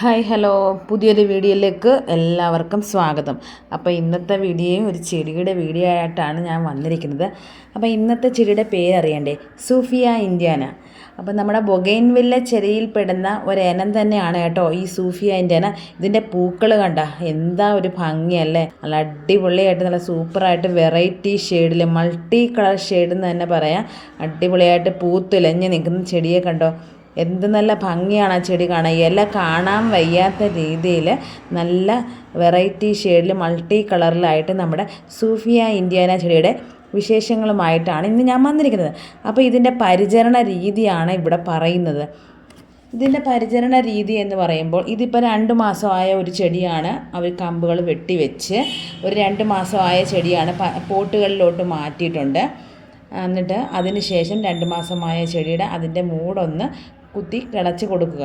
Hi hello. പുതിയൊരു വീഡിയോയിലേക്ക് എല്ലാവർക്കും സ്വാഗതം. അപ്പോൾ ഇന്നത്തെ വീഡിയോയും ഒരു ചെടിയുടെ വീഡിയോ ആയിട്ടാണ് ഞാൻ വന്നിരിക്കുന്നത്. അപ്പോൾ ഇന്നത്തെ ചെടിയുടെ പേര് അറിയണ്ടേ? സൂഫിയ ഇന്ത്യാന. അപ്പോൾ നമ്മുടെ ബൊഗൈൻവില്ല ചെടിയിൽ പെടുന്ന ഒരിനം തന്നെയാണ് കേട്ടോ ഈ സൂഫിയ ഇന്ത്യാന. ഇതിന്റെ പൂക്കൾ കണ്ട എന്താ ഒരു ഭംഗിയല്ലേ? നല്ല അടിപൊളിയായിട്ട് നല്ല സൂപ്പറായിട്ട് വെറൈറ്റി ഷെയ്ഡിൽ മൾട്ടി കളർ ഷെയ്ഡ് എന്ന് തന്നെ പറയാം. അടിപൊളിയായിട്ട് പൂത്തുലഞ്ഞ് നിൽക്കുന്ന ചെടിയെ കണ്ടോ? എന്ത് നല്ല ഭംഗിയാണ് ആ ചെടി കാണാൻ. ഇല കാണാൻ വയ്യാത്ത രീതിയിൽ നല്ല വെറൈറ്റി ഷെയ്ഡിൽ മൾട്ടി കളറിലായിട്ട് നമ്മുടെ സൂഫിയ ഇന്ത്യാന ചെടിയുടെ വിശേഷങ്ങളുമായിട്ടാണ് ഇന്ന് ഞാൻ വന്നിരിക്കുന്നത്. അപ്പോൾ ഇതിന്റെ പരിചരണ രീതിയാണ് ഇവിടെ പറയുന്നത്. ഇതിന്റെ പരിചരണ രീതി എന്ന് പറയുമ്പോൾ ഇതിപ്പോൾ രണ്ട് മാസമായ ഒരു ചെടിയാണ് അവർ കമ്പുകൾ വെട്ടിവെച്ച് ഒരു രണ്ട് മാസമായ ചെടിയാണ് പോട്ടുകളിലോട്ട് മാറ്റിയിട്ടുണ്ട്. എന്നിട്ട് അതിന് ശേഷം രണ്ട് മാസമായ ചെടിയുടെ അതിന്റെ മൂടൊന്ന് കുത്തി കിളച്ച് കൊടുക്കുക.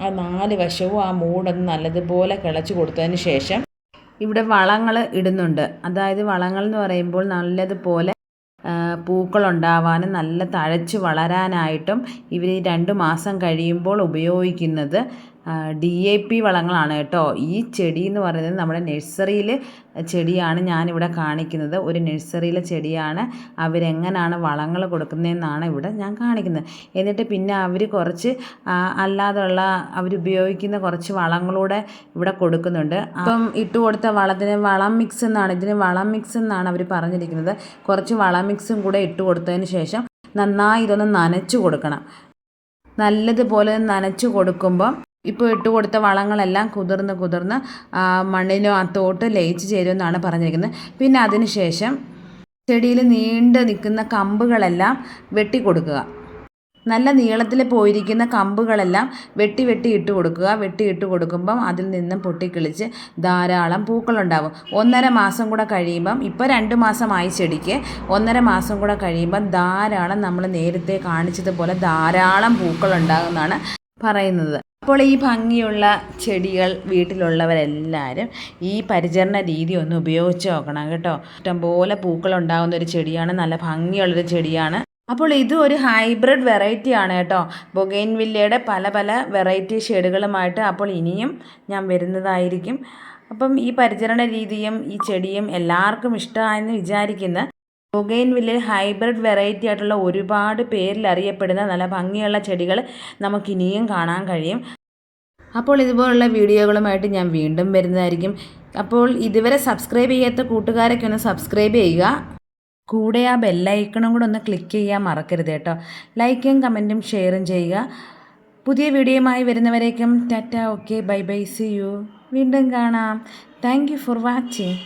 ആ നാല് വശവും ആ മൂടൊന്ന് നല്ലതുപോലെ കിളച്ച് കൊടുത്തതിന് ശേഷം ഇവിടെ വളങ്ങൾ ഇടുന്നുണ്ട്. അതായത് വളങ്ങൾ എന്ന് പറയുമ്പോൾ നല്ലതുപോലെ പൂക്കളുണ്ടാവാനും നല്ല തഴച്ച് വളരാനായിട്ടും ഇവർ രണ്ട് മാസം കഴിയുമ്പോൾ ഉപയോഗിക്കുന്നത് ഡി എ പി വളങ്ങളാണ് കേട്ടോ. ഈ ചെടി എന്ന് പറയുന്നത് നമ്മുടെ നഴ്സറിയിൽ ചെടിയാണ് ഞാനിവിടെ കാണിക്കുന്നത്. ഒരു നഴ്സറിയിലെ ചെടിയാണ്. അവരെങ്ങനെയാണ് വളങ്ങൾ കൊടുക്കുന്നതെന്നാണ് ഇവിടെ ഞാൻ കാണിക്കുന്നത്. എന്നിട്ട് പിന്നെ അവർ കുറച്ച് അല്ലാതുള്ള അവരുപയോഗിക്കുന്ന കുറച്ച് വളങ്ങളൂടെ ഇവിടെ കൊടുക്കുന്നുണ്ട്. അപ്പം ഇട്ട് കൊടുത്ത വളത്തിന് വളം മിക്സ് എന്നാണ്. ഇതിന് വളം മിക്സ് എന്നാണ് അവർ പറഞ്ഞിരിക്കുന്നത്. കുറച്ച് വളം മിക്സും കൂടെ ഇട്ട് കൊടുത്തതിന് ശേഷം നന്നായി ഇതൊന്ന് നനച്ചു കൊടുക്കണം. നല്ലതുപോലെ നനച്ചു കൊടുക്കുമ്പം ഇപ്പോൾ ഇട്ട് കൊടുത്ത വളങ്ങളെല്ലാം കുതിർന്ന് കുതിർന്ന് മണ്ണിനും ആ തോട്ട് ലയിച്ച് ചേരുമെന്നാണ് പറഞ്ഞിരിക്കുന്നത്. പിന്നെ അതിന് ശേഷം ചെടിയിൽ നീണ്ട് നിൽക്കുന്ന കമ്പുകളെല്ലാം വെട്ടി കൊടുക്കുക. നല്ല നീളത്തിൽ പോയിരിക്കുന്ന കമ്പുകളെല്ലാം വെട്ടി വെട്ടി ഇട്ട് കൊടുക്കുക. വെട്ടി ഇട്ട് കൊടുക്കുമ്പം അതിൽ നിന്നും പൊട്ടിക്കിളിച്ച് ധാരാളം പൂക്കളുണ്ടാവും. ഒന്നര മാസം കൂടെ കഴിയുമ്പം ഇപ്പോൾ രണ്ട് മാസമായി ചെടിക്ക് ഒന്നര മാസം കൂടെ കഴിയുമ്പം ധാരാളം നമ്മൾ നേരത്തെ കാണിച്ചതുപോലെ ധാരാളം പൂക്കളുണ്ടാകുമെന്നാണ് പറയുന്നത്. അപ്പോൾ ഈ ഭംഗിയുള്ള ചെടികൾ വീട്ടിലുള്ളവരെല്ലാവരും ഈ പരിചരണ രീതി ഒന്ന് ഉപയോഗിച്ച് നോക്കണം കേട്ടോ. ഇഷ്ടംപോലെ പൂക്കൾ ഉണ്ടാകുന്ന ഒരു ചെടിയാണ് നല്ല ഭംഗിയുള്ളൊരു ചെടിയാണ്. അപ്പോൾ ഇതും ഒരു ഹൈബ്രിഡ് വെറൈറ്റി ആണ് കേട്ടോ. ബൊഗൈൻ വില്ലയുടെ പല പല വെറൈറ്റി ഷെയ്ഡുകളുമായിട്ട് അപ്പോൾ ഇനിയും ഞാൻ വരുന്നതായിരിക്കും. അപ്പം ഈ പരിചരണ രീതിയും ഈ ചെടിയും എല്ലാവർക്കും ഇഷ്ടമായെന്ന് വിചാരിക്കുന്ന ബൊഗൈൻ വില്ലയിൽ ഹൈബ്രിഡ് വെറൈറ്റി ആയിട്ടുള്ള ഒരുപാട് പേരിൽ അറിയപ്പെടുന്ന നല്ല ഭംഗിയുള്ള ചെടികൾ നമുക്കിനിയും കാണാൻ കഴിയും. അപ്പോൾ ഇതുപോലുള്ള വീഡിയോകളുമായിട്ട് ഞാൻ വീണ്ടും വരുന്നതായിരിക്കും. അപ്പോൾ ഇതുവരെ സബ്സ്ക്രൈബ് ചെയ്യാത്ത കൂട്ടുകാരൊക്കെ ഒന്ന് സബ്സ്ക്രൈബ് ചെയ്യുക. കൂടെ ആ ബെല്ലൈക്കണും കൂടെ ഒന്ന് ക്ലിക്ക് ചെയ്യാൻ മറക്കരുത് കേട്ടോ. ലൈക്കും കമന്റും ഷെയറും ചെയ്യുക. പുതിയ വീഡിയോയുമായി വരുന്നവരേക്കും ta ta okay bye bye see you വീണ്ടും കാണാം. Thank you for watching